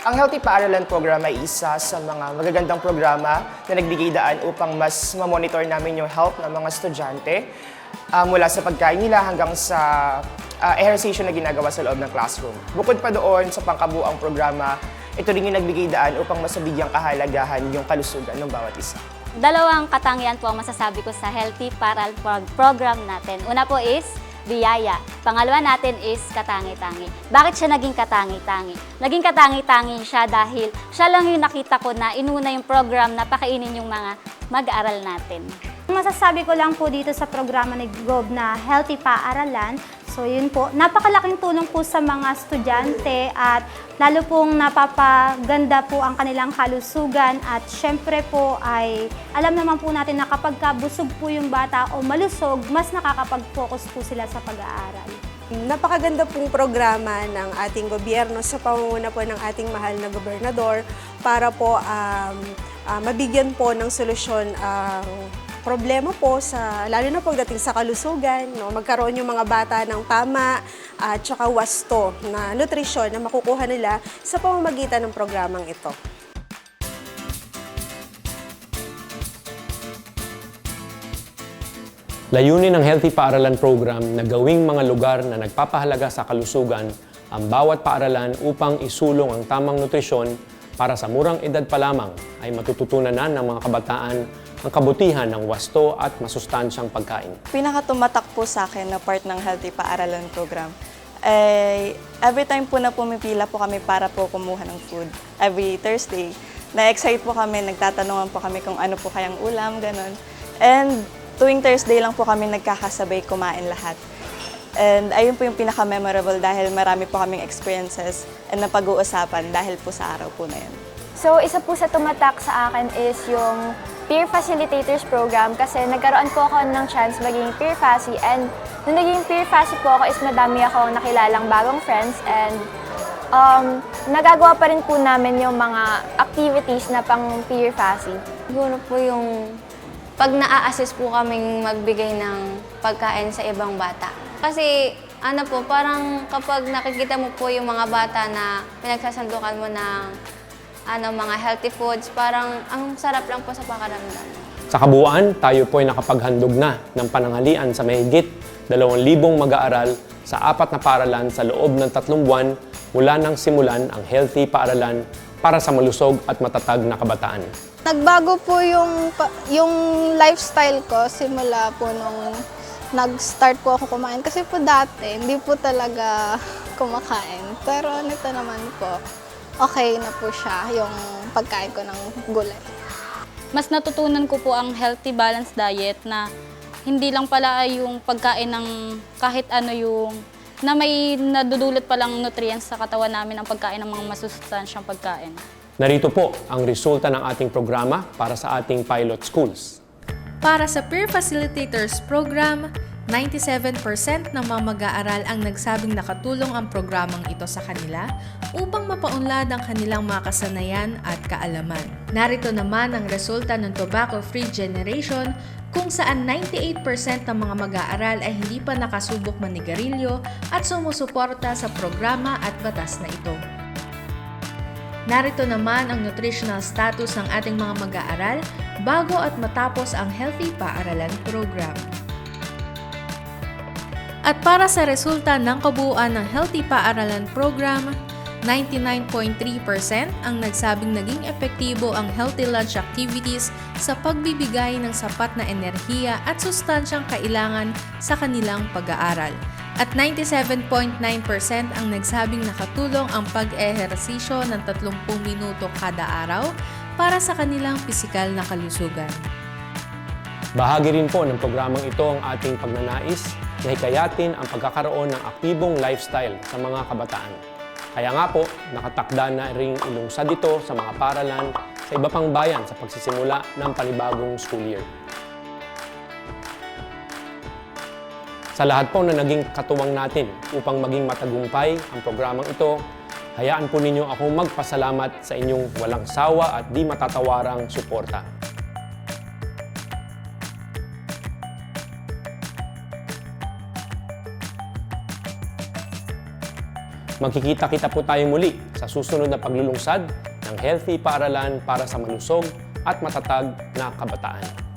Ang Healthy Paaralan Program ay isa sa mga magagandang programa na nagbigay daan upang mas ma-monitor namin yung health ng mga estudyante ah, mula sa pagkain nila hanggang sa ah, ehersisyo na ginagawa sa loob ng classroom. Bukod pa doon sa pangkabuang programa, ito rin yung nagbigay daan upang mas mabigyang kahalagahan yung kalusugan ng bawat isa. Dalawang katangian po ang masasabi ko sa Healthy Paral Prog- Program natin. Una po is biyaya. Pangalawa natin is katangi-tangi. Bakit siya naging katangi-tangi? Naging katangi-tangi siya dahil siya lang yung nakita ko na inuna yung program na pakainin yung mga mag-aaral natin. Masasabi ko lang po dito sa programa ni Gob na Healthy Paaralan. So yun po, napakalaking tulong po sa mga estudyante at lalo pong napapaganda po ang kanilang kalusugan at syempre po ay alam naman po natin na kapag ka busog po yung bata o malusog, mas nakakapag-focus po sila sa pag-aaral. Napakaganda pong programa ng ating gobyerno sa pamumuno po ng ating mahal na gobernador para po um, ah, mabigyan po ng solusyon ang problema po sa lalo na pagdating sa kalusugan, no, magkaroon yung mga bata ng tama at saka wasto na nutrisyon na makukuha nila sa pamamagitan ng programang ito. Layunin ng Healthy Paaralan Program na gawing mga lugar na nagpapahalaga sa kalusugan ang bawat paaralan upang isulong ang tamang nutrisyon para sa murang edad pa lamang ay matututunan na ng mga kabataan ang kabutihan ng wasto at masustansyang pagkain. pinakatumatak po sa akin na part ng Healthy Paaralan Program, eh, every time po na pumipila po kami para po kumuha ng food, every Thursday, na-excite po kami, nagtatanungan po kami kung ano po kayang ulam, ganun. And tuwing Thursday lang po kami nagkakasabay kumain lahat. And ayun po yung pinaka-memorable dahil marami po kaming experiences and napag-uusapan dahil po sa araw po na yun. So, isa po sa tumatak sa akin is yung Peer Facilitators Program kasi nagkaroon po ako ng chance maging peer faci and nung naging peer faci po ako is madami ako nakilalang bagong friends and um, nagagawa pa rin po namin yung mga activities na pang peer faci. Siguro po yung pag naa-assist po kaming magbigay ng pagkain sa ibang bata. Kasi ano po, parang kapag nakikita mo po yung mga bata na pinagsasandukan mo ng ano, mga healthy foods, parang ang sarap lang po sa pakaramdam. Sa kabuuan, tayo po ay nakapaghandog na ng pananghalian sa mahigit 2,000 mag-aaral sa apat na paaralan sa loob ng tatlong buwan mula nang simulan ang Healthy Paaralan para sa malusog at matatag na kabataan. Nagbago po yung, yung lifestyle ko simula po nung nag-start po ako kumain. Kasi po dati, hindi po talaga kumakain. Pero nito naman po, okay na po siya yung pagkain ko ng gulay. Mas natutunan ko po ang healthy balanced diet na hindi lang pala yung pagkain ng kahit ano yung na may nadudulot palang nutrients sa katawan namin ang pagkain ng mga masustansyang pagkain. Narito po ang resulta ng ating programa para sa ating pilot schools. Para sa Peer Facilitators Program, 97% ng mga mag-aaral ang nagsabing nakatulong ang programang ito sa kanila upang mapaunlad ang kanilang mga kasanayan at kaalaman. Narito naman ang resulta ng Tobacco Free Generation kung saan 98% ng mga mag-aaral ay hindi pa nakasubok manigarilyo at sumusuporta sa programa at batas na ito. Narito naman ang nutritional status ng ating mga mag-aaral bago at matapos ang Healthy Paaralan Program. At para sa resulta ng kabuuan ng Healthy Paaralan Program, 99.3% ang nagsabing naging epektibo ang healthy lunch activities sa pagbibigay ng sapat na enerhiya at sustansyang kailangan sa kanilang pag-aaral. At 97.9% ang nagsabing nakatulong ang pag-ehersisyo ng 30 minuto kada araw para sa kanilang pisikal na kalusugan. Bahagi rin po ng programang ito ang ating pagnanais na hikayatin ang pagkakaroon ng aktibong lifestyle sa mga kabataan. Kaya nga po, nakatakda na ring ilungsad ito sa mga paralan sa iba pang bayan sa pagsisimula ng panibagong school year. Sa lahat po na naging katuwang natin upang maging matagumpay ang programang ito, hayaan po ninyo akong magpasalamat sa inyong walang sawa at di matatawarang suporta. Magkikita-kita po tayo muli sa susunod na paglulungsad ng Healthy Paaralan para sa malusog at matatag na kabataan.